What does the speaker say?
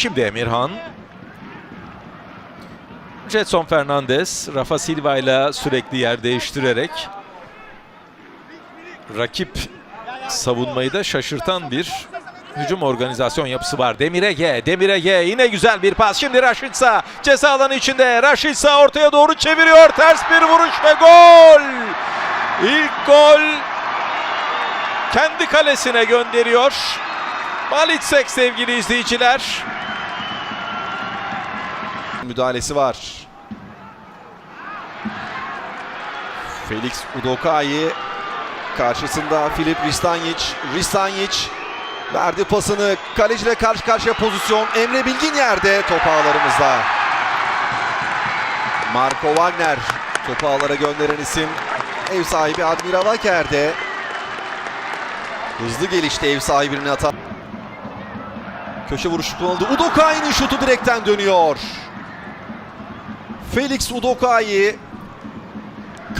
Şimdi Emirhan. Jetson Fernandez, Rafa Silva ile sürekli yer değiştirerek rakip savunmayı da şaşırtan bir hücum organizasyon yapısı var. Demir Ege, Demir Ege yine güzel bir pas. Şimdi Raşitsa ceza alanı içinde. Raşitsa ortaya doğru çeviriyor. Ters bir vuruş ve gol. İlk gol kendi kalesine gönderiyor. Malitsek sevgili izleyiciler. Müdahalesi var. Felix Udokai karşısında Filip Ristanyic. Ristanyic verdi pasını. Kaleciyle karşı karşıya pozisyon. Emre Bilgin yerde top ağlarımızda. Marco Wagner topu ağlara gönderen isim. Ev sahibi Admiral Aker'de. Hızlı gelişti ev sahibinin hata. Köşe vuruşu kullanıldı. Udokai'nin şutu direkten dönüyor. Felix Udokai